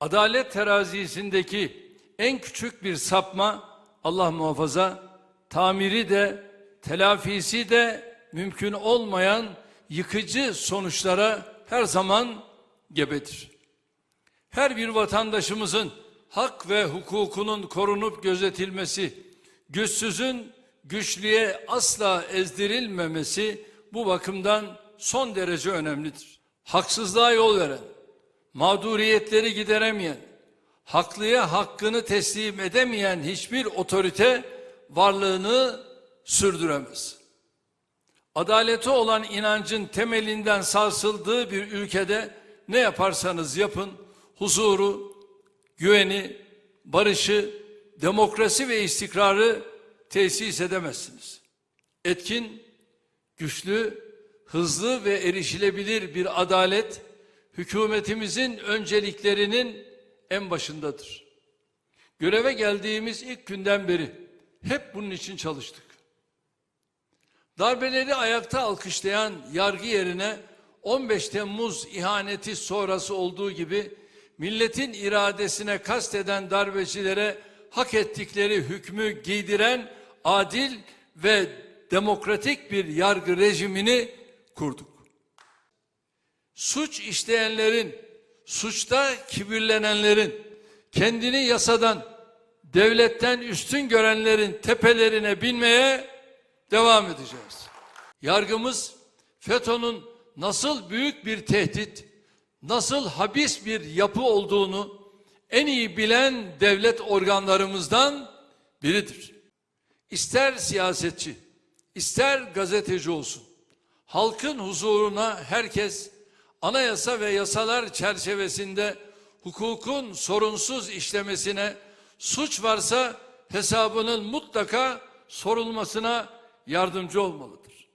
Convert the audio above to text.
Adalet terazisindeki en küçük bir sapma Allah muhafaza tamiri de telafisi de mümkün olmayan yıkıcı sonuçlara her zaman gebedir. Her bir vatandaşımızın hak ve hukukunun korunup gözetilmesi, güçsüzün güçlüye asla ezdirilmemesi bu bakımdan son derece önemlidir. Haksızlığa yol veren, mağduriyetleri gideremeyen, haklıya hakkını teslim edemeyen hiçbir otorite varlığını sürdüremez. Adalete olan inancın temelinden sarsıldığı bir ülkede ne yaparsanız yapın huzuru, güveni, barışı, demokrasi ve istikrarı tesis edemezsiniz. Etkin, güçlü, hızlı ve erişilebilir bir adalet hükümetimizin önceliklerinin en başındadır. Göreve geldiğimiz ilk günden beri hep bunun için çalıştık. Darbeleri ayakta alkışlayan yargı yerine 15 Temmuz ihaneti sonrası olduğu gibi milletin iradesine kasteden darbecilere hak ettikleri hükmü giydiren adil ve demokratik bir yargı rejimini kurduk. Suç işleyenlerin, suçta kibirlenenlerin, kendini yasadan, devletten üstün görenlerin tepelerine binmeye devam edeceğiz. Yargımız FETÖ'nün nasıl büyük bir tehdit, nasıl habis bir yapı olduğunu en iyi bilen devlet organlarımızdan biridir. İster siyasetçi, ister gazeteci olsun, halkın huzuruna herkes anayasa ve yasalar çerçevesinde hukukun sorunsuz işlemesine, suç varsa hesabının mutlaka sorulmasına yardımcı olmalıdır.